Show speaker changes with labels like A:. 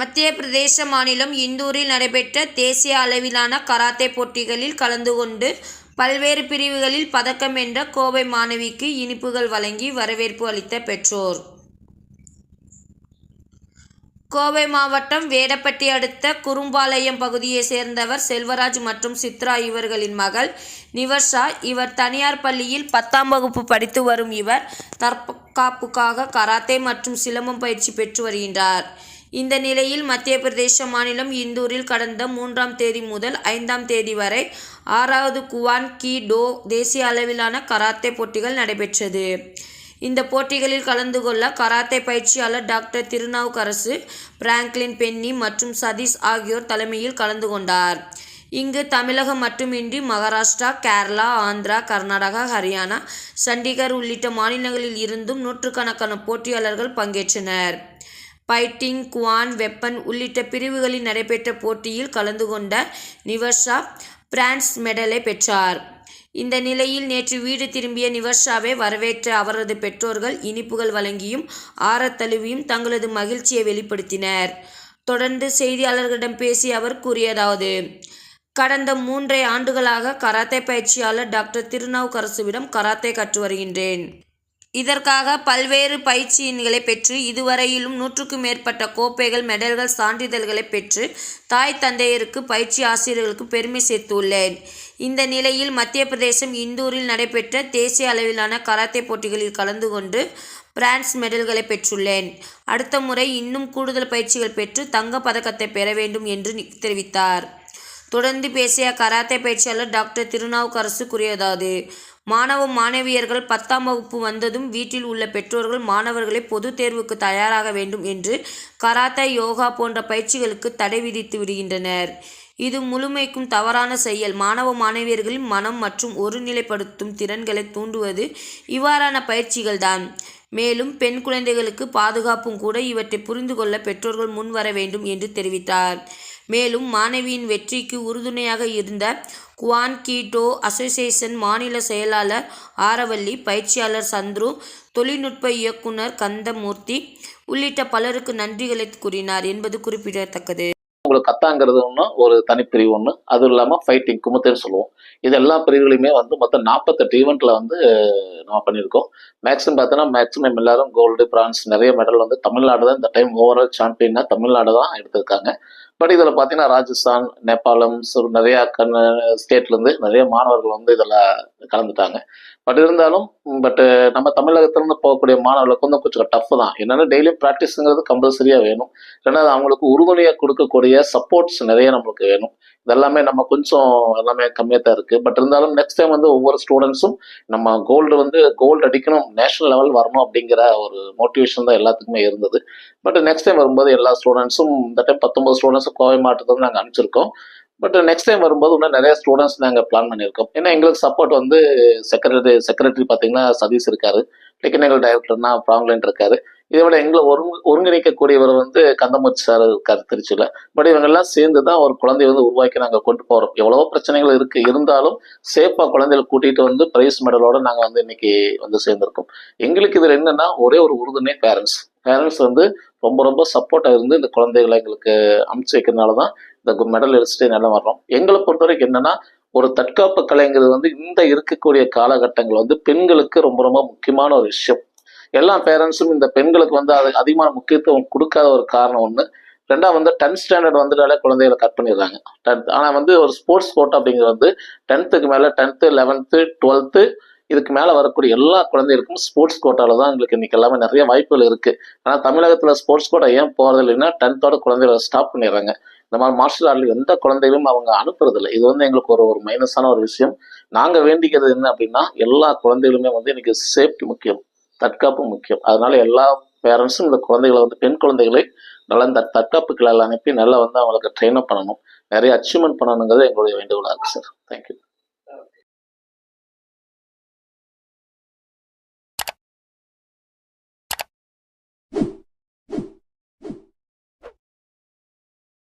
A: மத்திய பிரதேச மாநிலம் இந்தூரில் நடைபெற்ற தேசிய அளவிலான கராத்தே போட்டிகளில் கலந்து கொண்டு பல்வேறு பிரிவுகளில் பதக்கம் வென்ற கோவை மாணவிக்கு இனிப்புகள் வழங்கி வரவேற்பு அளித்த பெற்றோர். கோவை மாவட்டம் வேடப்பட்டி அடுத்த குறும்பாளையம் பகுதியை சேர்ந்தவர் செல்வராஜ் மற்றும் சித்ரா இவர்களின் மகள் நிவர்ஷா. இவர் தனியார் பள்ளியில் பத்தாம் வகுப்பு படித்து வரும் இவர் தற்காப்புக்காக கராத்தே மற்றும் சிலம்பம் பயிற்சி பெற்று வருகின்றார். இந்த நிலையில் மத்திய பிரதேச மாநிலம் இந்தூரில் கடந்த மூன்றாம் தேதி முதல் ஐந்தாம் தேதி வரை ஆறாவது குவான் கி டோ தேசிய அளவிலான கராத்தே போட்டிகள் நடைபெற்றது. இந்த போட்டிகளில் கலந்து கொள்ள கராத்தே பயிற்சியாளர் டாக்டர் திருநாவுக்கரசு பிராங்க்லின் பென்னி மற்றும் சதீஷ் ஆகியோர் தலைமையில் கலந்து கொண்டார். இங்கு தமிழகம் மட்டுமின்றி மகாராஷ்டிரா கேரளா ஆந்திரா கர்நாடகா ஹரியானா சண்டிகர் உள்ளிட்ட மாநிலங்களில் இருந்தும் நூற்றுக்கணக்கான போட்டியாளர்கள் பங்கேற்றனர். ஃபைட்டிங் குவான் வெப்பன் உள்ளிட்ட பிரிவுகளில் நடைபெற்ற போட்டியில் கலந்து கொண்ட நிவர்ஷா பிரான்ஸ் மெடலை பெற்றார். இந்த நிலையில் நேற்று வீடு திரும்பிய நிவர்ஷாவை வரவேற்ற அவரது பெற்றோர்கள் இனிப்புகள் வழங்கியும் ஆரத்தழுவியும் தங்களது மகிழ்ச்சியை வெளிப்படுத்தினர். தொடர்ந்து செய்தியாளர்களிடம் பேசிய அவர் கூறியதாவது கடந்த மூன்றை ஆண்டுகளாக கராத்தே பயிற்சியாளர் டாக்டர் திருநாவுக்கரசுவிடம் கராத்தே கற்று வருகின்றேன். இதற்காக பல்வேறு பயிற்சியின்களை பெற்று இதுவரையிலும் நூற்றுக்கும் மேற்பட்ட கோப்பைகள் மெடல்கள் சான்றிதழ்களை பெற்று தாய் தந்தையருக்கு பயிற்சி ஆசிரியர்களுக்கு பெருமை சேர்த்துள்ளேன். இந்த நிலையில் மத்திய பிரதேசம் இந்தூரில் நடைபெற்ற தேசிய அளவிலான கராத்தே போட்டிகளில் கலந்து கொண்டு பிரான்ஸ் மெடல்களை பெற்றுள்ளேன். அடுத்த முறை இன்னும் கூடுதல் பயிற்சிகள் பெற்று தங்க பதக்கத்தை பெற வேண்டும் என்று தெரிவித்தார். தொடர்ந்து பேசிய கராத்தே பயிற்சியாளர் டாக்டர் திருநாவுக்கரசு கூறியதாவது மாணவ மாணவியர்கள் பத்தாம் வகுப்பு வந்ததும் வீட்டில் உள்ள பெற்றோர்கள் மாணவர்களை பொது தேர்வுக்கு தயாராக வேண்டும் என்று கராத்தே யோகா போன்ற பயிற்சிகளுக்கு தடை விதித்து விடுகின்றனர். இது முழுமைக்கும் தவறான செயல். மாணவ மாணவியர்களின் மனம் மற்றும் ஒருநிலைப்படுத்தும் திறன்களை தூண்டுவது இவ்வாறான பயிற்சிகள்தான். மேலும் பெண் குழந்தைகளுக்கு பாதுகாப்பும் கூட இவற்றை புரிந்து கொள்ள பெற்றோர்கள் முன்வர வேண்டும் என்று தெரிவித்தார். மேலும் மாணவியின் வெற்றிக்கு உறுதுணையாக இருந்த குவான் கீட்டோ அசோசியேஷன் மாநில செயலாளர் ஆரவல்லி பயிற்சியாளர் சந்துரு தொழில்நுட்ப இயக்குனர் கந்தமூர்த்தி உள்ளிட்ட பலருக்கு நன்றிகளை கூறினார் என்பது குறிப்பிடத்தக்கது.
B: உங்களுக்கு கத்தாங்கிறது ஒன்று ஒரு தனிப்பிரிவு ஒன்று அதுவும் இல்லாமல் ஃபைட்டிங் குமுத்தேன்னு சொல்லுவோம். இது எல்லா பிரிவுகளையுமே வந்து மொத்தம் நாற்பத்தெட்டு ஈவெண்ட்டில் வந்து நம்ம பண்ணியிருக்கோம். மேக்ஸிமம் பார்த்தோன்னா மேக்ஸிமம் எல்லாரும் கோல்டு பிரான்ஸ் நிறைய மெடல் வந்து தமிழ்நாடு தான் இந்த டைம் ஓவரால் சாம்பியனாக தமிழ்நாடு தான் எடுத்திருக்காங்க. பட் இதில் பார்த்தீங்கன்னா ராஜஸ்தான் நேபாளம் நிறைய கண் ஸ்டேட்லேருந்து நிறைய மாணவர்கள் வந்து இதில் கலந்துட்டாங்க. பட் இருந்தாலும் பட் நம்ம தமிழகத்திலிருந்து போகக்கூடிய மாணவர்களுக்கு வந்து கொஞ்சம் டஃப் தான். என்னென்னா டெய்லியும் ப்ராக்டிஸுங்கிறது கம்பல்சரியாக வேணும். ரெண்டாவது அவங்களுக்கு உறுதுணையாக கொடுக்கக்கூடிய சப்போர்ட்ஸ் நிறைய நம்மளுக்கு வேணும். இதெல்லாமே நம்ம கொஞ்சம் எல்லாமே கம்மியாக தான் இருக்குது பட் இருந்தாலும் நெக்ஸ்ட் டைம் வந்து ஒவ்வொரு ஸ்டூடெண்ட்ஸும் நம்ம கோல்டு வந்து கோல்டு அடிக்கணும் நேஷனல் லெவல் வரணும் அப்படிங்கிற ஒரு மோட்டிவேஷன் தான் எல்லாத்துக்குமே இருந்தது. பட் நெக்ஸ்ட் டைம் வரும்போது எல்லா ஸ்டூடெண்ட்ஸும் இந்த டைம் பத்தொம்பது ஸ்டூடெண்ட்ஸ் கோவை மாவட்டத்தில் நாங்கள் அனுப்பிச்சிருக்கோம். பட் நெக்ஸ்ட் டைம் வரும்போது இன்னும் நிறைய ஸ்டூடெண்ட்ஸ் நாங்கள் பிளான் பண்ணியிருக்கோம். ஏன்னா எங்களுக்கு சப்போர்ட் வந்து செக்ரட்டரி செக்ரட்டரி பார்த்தீங்கன்னா சதீஷ் இருக்காரு. டெக்னிக்கல் டைரக்டர்னா ஃப்ராங்க்லைன் இருக்காரு. இதை விட எங்களை ஒருங்கு ஒருங்கிணைக்கக்கூடியவர் வந்து கந்தமூர்த்தி சார் இருக்காரு திருச்சியில். பட் இவங்கெல்லாம் சேர்ந்து தான் ஒரு குழந்தைய வந்து உருவாக்கி நாங்கள் கொண்டு போகிறோம் எவ்வளவோ பிரச்சனைகள் இருக்குது இருந்தாலும் சேஃபாக குழந்தைகளை கூட்டிகிட்டு வந்து பிரைஸ் மெடலோட நாங்கள் வந்து இன்னைக்கு வந்து சேர்ந்துருக்கோம். எங்களுக்கு இதில் என்னென்னா ஒரே ஒரு உறுதுணை பேரண்ட்ஸ் பேரண்ட்ஸ் வந்து ரொம்ப ரொம்ப சப்போர்ட்டாக இருந்து இந்த குழந்தைகளை எங்களுக்கு அமுச்சு வைக்கிறதுனால தான் இந்த மெடல் எடுத்துட்டு நல்லா வர்றோம். எங்களை பொறுத்த வரைக்கும் என்னன்னா ஒரு தற்காப்பு கலைங்கிறது வந்து இந்த இருக்கக்கூடிய காலகட்டங்கள் வந்து பெண்களுக்கு ரொம்ப ரொம்ப முக்கியமான ஒரு விஷயம். எல்லா பேரண்ட்ஸும் இந்த பெண்களுக்கு வந்து அது அதிகமான முக்கியத்துவம் கொடுக்காத ஒரு காரணம் ஒன்று ரெண்டாவது வந்து டென்த் ஸ்டாண்டர்ட் வந்துட்டாலே குழந்தைகளை கட் பண்ணிடுறாங்க. டென்த் ஆனால் வந்து ஒரு ஸ்போர்ட்ஸ் கோட்டா அப்படிங்கிறது வந்து டென்த்துக்கு மேலே டென்த்து லெவன்த்து டுவெல்த்து இதுக்கு மேலே வரக்கூடிய எல்லா குழந்தைகளுக்கும் ஸ்போர்ட்ஸ் கோட்டாவில் தான் எங்களுக்கு இன்னைக்கு எல்லாமே நிறைய வாய்ப்புகள் இருக்குது ஆனால் தமிழகத்தில் ஸ்போர்ட்ஸ் கோட்டா ஏன் போகிறது இல்லைன்னா டென்த்தோட குழந்தைகளை ஸ்டாப் பண்ணிடுறாங்க. இந்த மாதிரி மார்ஷல் ஆர்ட்ல எந்த குழந்தைகளும் அவங்க அனுப்புறதில்லை. இது வந்து எங்களுக்கு ஒரு ஒரு மைனஸான ஒரு விஷயம். நாங்கள் வேண்டிக்கிறது என்ன அப்படின்னா எல்லா குழந்தைகளுமே வந்து இன்னைக்கு சேஃப்டி முக்கியம் தற்காப்பு முக்கியம். அதனால எல்லா பேரண்ட்ஸும் இந்த குழந்தைகளை வந்து பெண் குழந்தைகளை நல்லா இந்த தற்காப்புகளை அனுப்பி நல்லா வந்து அவங்களுக்கு ட்ரெயின் அப் பண்ணணும். நிறைய அச்சீவ்மெண்ட் பண்ணணுங்கிறது எங்களுடைய வேண்டுகோளாக இருக்குது சார் தேங்க்யூ